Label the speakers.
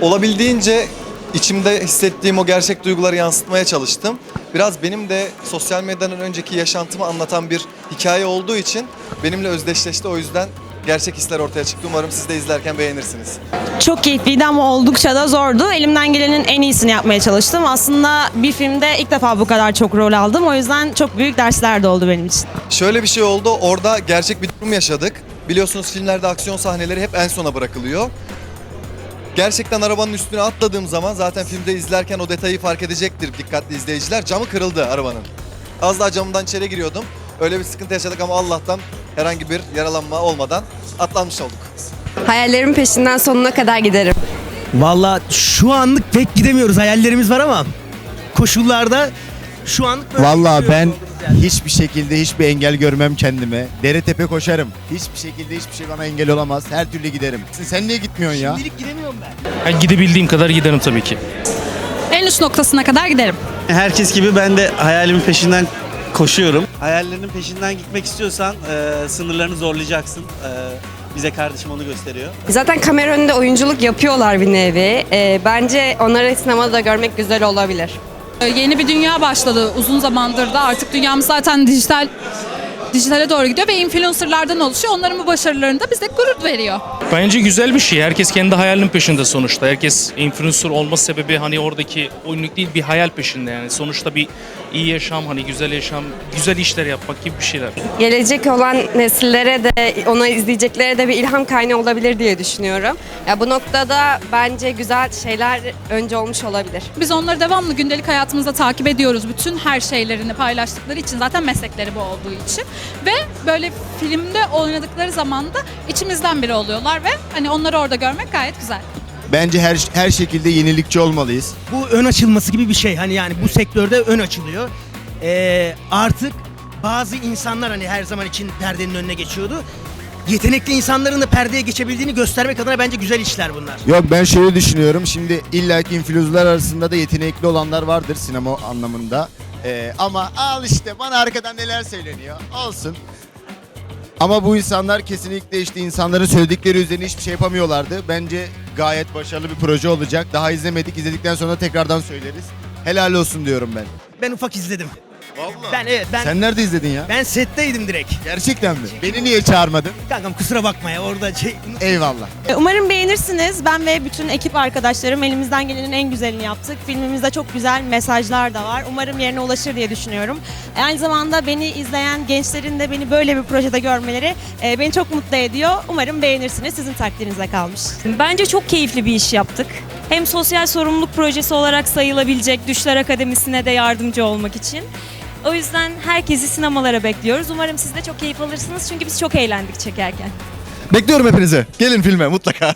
Speaker 1: Olabildiğince içimde hissettiğim o gerçek duyguları yansıtmaya çalıştım. Biraz benim de sosyal medyadan önceki yaşantımı anlatan bir hikaye olduğu için benimle özdeşleşti. O yüzden gerçek hisler ortaya çıktı. Umarım siz de izlerken beğenirsiniz.
Speaker 2: Çok keyifliydi ama oldukça da zordu. Elimden gelenin en iyisini yapmaya çalıştım. Aslında bir filmde ilk defa bu kadar çok rol aldım. O yüzden çok büyük dersler de oldu benim için.
Speaker 1: Şöyle bir şey oldu. Orada gerçek bir durum yaşadık. Biliyorsunuz filmlerde aksiyon sahneleri hep en sona bırakılıyor. Gerçekten arabanın üstüne atladığım zaman zaten filmde izlerken o detayı fark edecektir dikkatli izleyiciler. Camı kırıldı arabanın. Az daha camından içeri giriyordum. Öyle bir sıkıntı yaşadık ama Allah'tan herhangi bir yaralanma olmadan atlanmış olduk.
Speaker 3: Hayallerimin peşinden sonuna kadar giderim.
Speaker 4: Valla şu anlık pek gidemiyoruz. Hayallerimiz var ama koşullarda şu anlık böyle
Speaker 5: Vallahi ben
Speaker 4: gidiyoruz yani.
Speaker 5: hiçbir şekilde hiçbir engel görmem kendime. Dere tepe koşarım. Hiçbir şekilde hiçbir şey bana engel olamaz. Her türlü giderim. Sen niye gitmiyorsun ya?
Speaker 4: Şimdilik gidemiyorum ben.
Speaker 6: Ben gidebildiğim kadar giderim tabii ki.
Speaker 2: En üst noktasına kadar giderim.
Speaker 7: Herkes gibi ben de hayalimin peşinden koşuyorum. Hayallerinin peşinden gitmek istiyorsan e, sınırlarını zorlayacaksın. E, bize kardeşim onu gösteriyor.
Speaker 3: Zaten kamera önünde oyunculuk yapıyorlar bir nevi. Ee, bence onları sinemada da görmek güzel olabilir.
Speaker 8: Yeni bir dünya başladı. Uzun zamandır da artık dünyamız zaten dijital dijitale doğru gidiyor ve influencerlardan oluşuyor. Onların bu başarılarında bize gurur veriyor.
Speaker 6: Bence güzel bir şey. Herkes kendi hayalinin peşinde sonuçta. Herkes influencer olma sebebi hani oradaki oyunluk değil bir hayal peşinde yani. Sonuçta bir iyi yaşam, hani güzel yaşam, güzel işler yapmak gibi bir şeyler.
Speaker 3: Gelecek olan nesillere de onu izleyeceklere de bir ilham kaynağı olabilir diye düşünüyorum. Ya bu noktada bence güzel şeyler önce olmuş olabilir.
Speaker 8: Biz onları devamlı gündelik hayatımızda takip ediyoruz. Bütün her şeylerini paylaştıkları için zaten meslekleri bu olduğu için. Ve böyle filmde oynadıkları zaman da içimizden biri oluyorlar ve hani onları orada görmek gayet güzel.
Speaker 5: Bence her her şekilde yenilikçi olmalıyız.
Speaker 4: Bu ön açılması gibi bir şey. Hani yani bu sektörde ön açılıyor. Ee, artık bazı insanlar hani her zaman için perdenin önüne geçiyordu. Yetenekli insanların da perdeye geçebildiğini göstermek adına bence güzel işler bunlar.
Speaker 5: Yok ben şöyle düşünüyorum. Şimdi illaki influencerlar arasında da yetenekli olanlar vardır sinema anlamında. Ee, ama al işte bana arkadan neler söyleniyor. Olsun. Ama bu insanlar kesinlikle işte insanların söyledikleri üzerine hiçbir şey yapamıyorlardı. Bence gayet başarılı bir proje olacak. Daha izlemedik. İzledikten sonra tekrardan söyleriz. Helal olsun diyorum ben.
Speaker 4: Ben ufak izledim.
Speaker 5: Vallahi.
Speaker 4: Ben evet ben
Speaker 5: Sen nerede izledin ya?
Speaker 4: ben setteydim direkt.
Speaker 5: Gerçekten mi? Beni niye çağırmadın?
Speaker 4: Kankam kusura bakma ya orada şey
Speaker 5: Eyvallah.
Speaker 2: Umarım beğenirsiniz. Ben ve bütün ekip arkadaşlarım elimizden gelenin en güzelini yaptık. Filmimizde çok güzel mesajlar da var. Umarım yerine ulaşır diye düşünüyorum. E, Aynı zamanda beni izleyen gençlerin de beni böyle bir projede görmeleri e, beni çok mutlu ediyor. Umarım beğenirsiniz. Sizin takdirinize kalmış.
Speaker 9: Bence çok keyifli bir iş yaptık. Hem sosyal sorumluluk projesi olarak sayılabilecek Düşler Akademisi'ne de yardımcı olmak için. O yüzden herkesi sinemalara bekliyoruz. Umarım siz de çok keyif alırsınız çünkü biz çok eğlendik çekerken.
Speaker 1: Bekliyorum hepinizi. Gelin filme mutlaka.